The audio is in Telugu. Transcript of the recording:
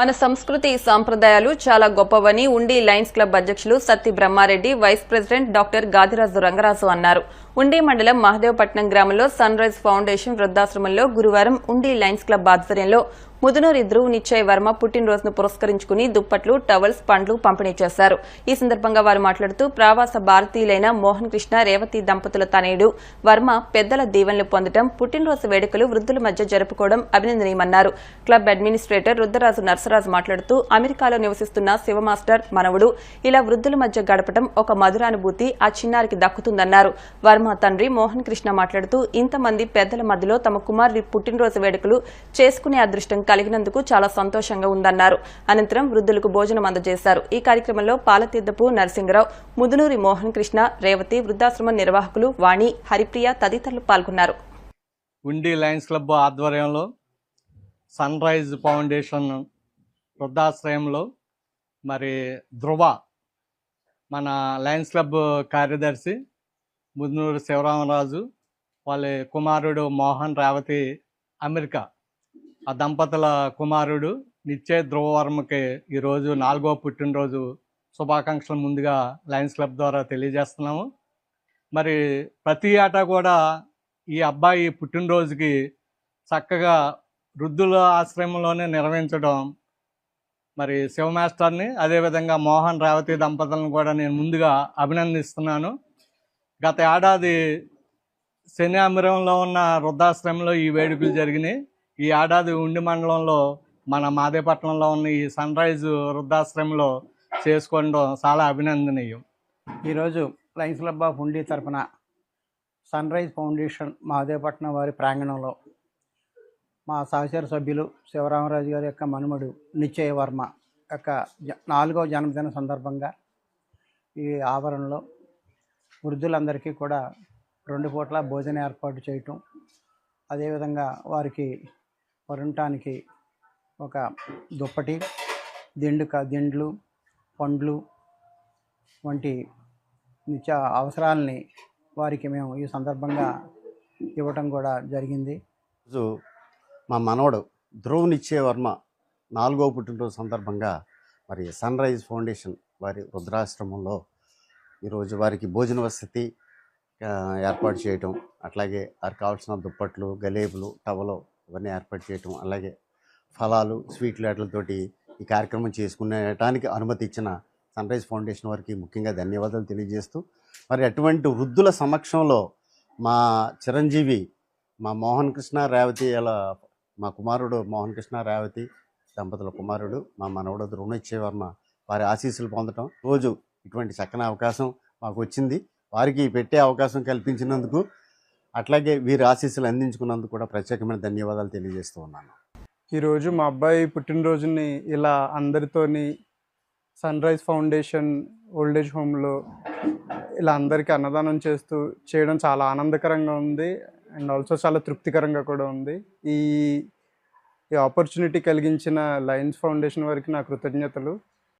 మన సంస్కృతి సాంప్రదాయాలు చాలా గొప్పవని ఉండి లయన్స్ క్లబ్ అధ్యక్షులు Satti Brahmareddy vice president doctor Gadiraju Rangaraju అన్నారు. ఉండి మండలం మహదేవపట్నం గ్రామంలో సన్ రైజ్ ఫౌండేషన్ వృద్ధాశ్రమంలో గురువారం ఉండి లయన్స్ క్లబ్ ఆధ్వర్యంలో ముదునూరి ధ్రువ్ నిశ్చయ్ వర్మ పుట్టినరోజును పురస్కరించుకుని దుప్పట్లు టవల్స్ పండ్లు పంపిణీ చేశారు. ఈ సందర్భంగా వారు మాట్లాడుతూ ప్రవాస భారతీయులైన మోహన్ కృష్ణ రేవతి దంపతుల తనయుడు వర్మ పెద్దల దీవెనలు పొందడం పుట్టినరోజు వేడుకలు వృద్ధుల మధ్య జరుపుకోవడం అభినందనీయమన్నారు. క్లబ్ అడ్మినిస్ట్రేటర్ రుద్రరాజు నర్సరాజు మాట్లాడుతూ అమెరికాలో నివసిస్తున్న శివమాస్టర్ మనవుడు ఇలా వృద్ధుల మధ్య గడపడం ఒక మధురానుభూతి ఆ చిన్నారికి దక్కుతుందన్నారు. వర్మ తండ్రి మోహన్ కృష్ణ మాట్లాడుతూ ఇంతమంది పెద్దల మధ్యలో తమ కుమారుడి పుట్టినరోజు వేడుకలు చేసుకునే అదృష్టం కలిగినందుకు చాలా సంతోషంగా ఉందన్నారు. అనంతరం వృద్ధులకు భోజనం అందజేశారు. ఈ కార్యక్రమంలో పాలతీర్థపు నరసింహరావు ముదునూరి మోహన్ కృష్ణ రేవతి వృద్ధాశ్రమం నిర్వాహకులు వాణి హరిప్రియ తదితరులు పాల్గొన్నారు. ఉండి లయన్స్ క్లబ్ ఆధ్వర్యంలో సన్ రైజ్ ఫౌండేషన్ వృద్ధాశ్రయంలో మరి ధృవ మన లయన్స్ క్లబ్ కార్యదర్శి ముదునూరు శివరామరాజు వాళ్ళ కుమారుడు మోహన్ రేవతి అమెరికా. ఆ దంపతుల కుమారుడు నిశ్చయ ధ్రువవర్మకి ఈరోజు నాలుగో పుట్టినరోజు శుభాకాంక్షలు ముందుగా లయన్స్ క్లబ్ ద్వారా తెలియజేస్తున్నాము. మరి ప్రతి ఏటా కూడా ఈ అబ్బాయి పుట్టినరోజుకి చక్కగా వృద్ధుల ఆశ్రమంలోనే నిర్వహించడం మరి శివ మాస్టర్ని అదేవిధంగా మోహన్ రేవతి దంపతులను కూడా నేను ముందుగా అభినందిస్తున్నాను. గత ఏడాది శనియామిరంలో ఉన్న వృద్ధాశ్రమంలో ఈ వేడుకలు జరిగినాయి. ఈ ఏడాది ఉండి మండలంలో మన మాదేపట్నంలో ఉన్న ఈ సన్ రైజ్ వృద్ధాశ్రమంలో చేసుకోవడం చాలా అభినందనీయం. ఈరోజు లయన్స్ క్లబ్ ఆఫ్ ఉండి తరఫున సన్ రైజ్ ఫౌండేషన్ మహదేవపట్నం వారి ప్రాంగణంలో మా సహచర సభ్యులు శివరామరాజు గారి యొక్క మనుమడు నిశ్చయ వర్మ యొక్క జ నాలుగవ జన్మదిన సందర్భంగా ఈ ఆవరణలో వృద్ధులందరికీ కూడా రెండు పూట్ల భోజనం ఏర్పాటు చేయటం అదేవిధంగా వారికి వరుంటానికి ఒక దుప్పటి దిండు క దిండ్లు పండ్లు వంటి నిత్య అవసరాలని వారికి మేము ఈ సందర్భంగా ఇవ్వటం కూడా జరిగింది. రోజు మా మనవడు ధ్రువ నిత్యవర్మ నాలుగో పుట్టినరోజు సందర్భంగా మరి సన్ రైజ్ ఫౌండేషన్ వారి వృద్ధాశ్రమంలో ఈరోజు వారికి భోజన వసతి ఏర్పాటు చేయటం అట్లాగే వారికి కావాల్సిన దుప్పట్లు గలేబులు టవలు ఇవన్నీ ఏర్పాటు చేయటం అలాగే ఫలాలు స్వీట్లు వాటితోటి ఈ కార్యక్రమం చేసుకునేటానికి అనుమతి ఇచ్చిన సన్ రైజ్ ఫౌండేషన్ వారికి ముఖ్యంగా ధన్యవాదాలు తెలియజేస్తూ మరి అటువంటి వృద్ధుల సమక్షంలో మా చిరంజీవి మా మోహన్ కృష్ణ రేవతి అలా మా కుమారుడు మోహన్ కృష్ణ రేవతి దంపతుల కుమారుడు మా మనవడు ధృవనిశ్చయవర్మ వారి ఆశీస్సులు పొందటం రోజు ఇటువంటి చక్కని అవకాశం మాకు వచ్చింది వారికి పెట్టే అవకాశం కల్పించినందుకు అట్లాగే వీరి ఆశీస్సులు అందించుకున్నందుకు కూడా ప్రత్యేకమైన ధన్యవాదాలు తెలియజేస్తూ ఉన్నాను. ఈరోజు మా అబ్బాయి పుట్టినరోజుని ఇలా అందరితోని సన్ రైజ్ ఫౌండేషన్ ఓల్డేజ్ హోమ్లో ఇలా అందరికీ అన్నదానం చేస్తూ చేయడం చాలా ఆనందకరంగా ఉంది అండ్ ఆల్సో చాలా తృప్తికరంగా కూడా ఉంది. ఈ ఈ ఆపర్చునిటీ కలిగించిన లయన్స్ ఫౌండేషన్ వారికి నా కృతజ్ఞతలు.